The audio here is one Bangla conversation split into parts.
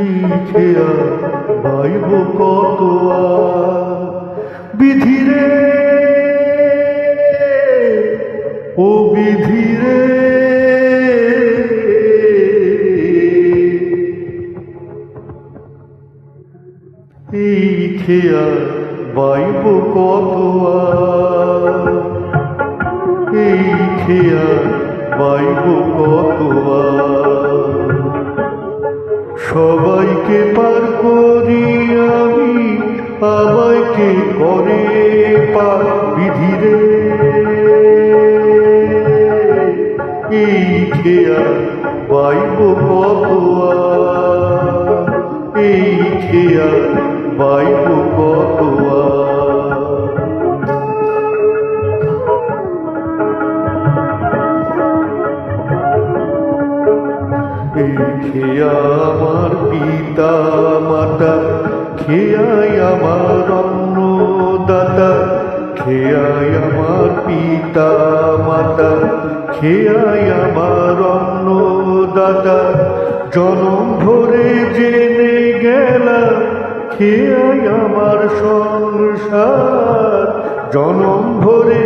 এই খেয়া ভাইব কত বিধিরে ও বিধিরে এই খেয়া বাইব কত এই খেয়া বাইব কত আমাকে করে পার বিধিরে? এই খেয়া বাইব কত এই খেয়া বাইব কত এই খেয়া আমার পিতা মাতা খেয়াই আমার অন্নদাতা, খেয়াই আমার পিতা মাতা, খেয়াই আমার অন্নদাতা। জনম ভরে জেনে গেলা খেয়াই আমার সংসার। জনম ভরে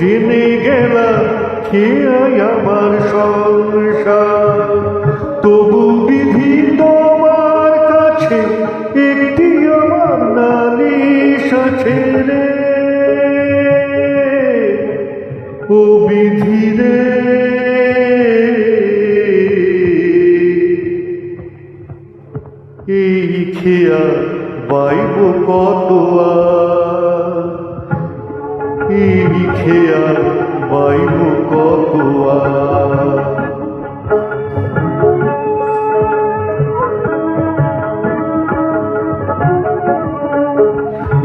জেনে গেলা খেয়াই আমার সংসার। তবু বিধি ও বিধি রে। এই খেয়া বাইব কত এই খেয়া বাইব কত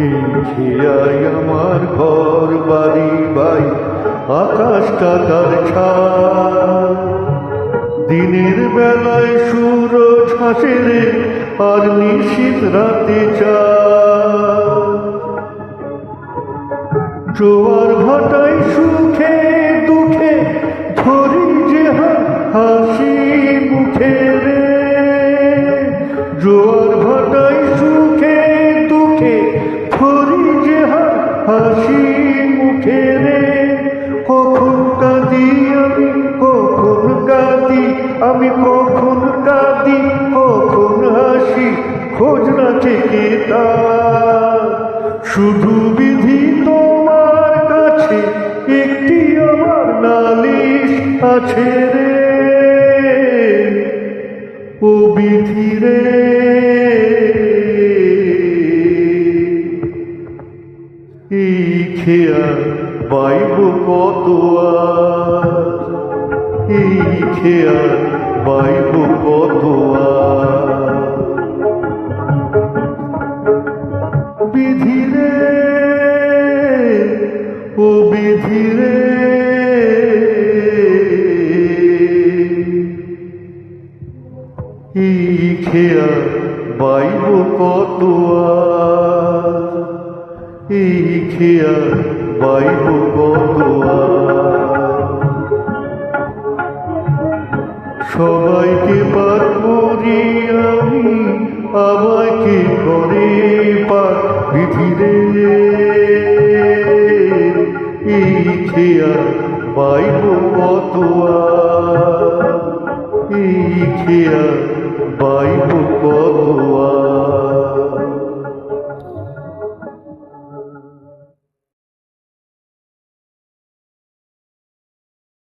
এই খেয়াই আমার ঘর বাড়ি বাই আকাশটা তার দিনের বেলায় সুর ছাসে রে আর নিশীত রাতে চা জোয়ার ভাটায় সুখে আমি কখন কাঁদি, কখন হাসি, খোঁজ না থেকে শুধু বিধি তোমার কাছে, একটি আমার নালিশ আছে রে। ও বিধি রে। এই খেয়া বাইব কত আর? এই খেয়া বাইব কত বিধিরে, ও বিধিরে। এই খেয়া বাইব কত এই খেয়া বাইব কত সবাইকে পার করি আমি আমাকে করে পার বিধিরে এই খেয়া বাইব কতোয়া এই খেয়া বাইব কত আর?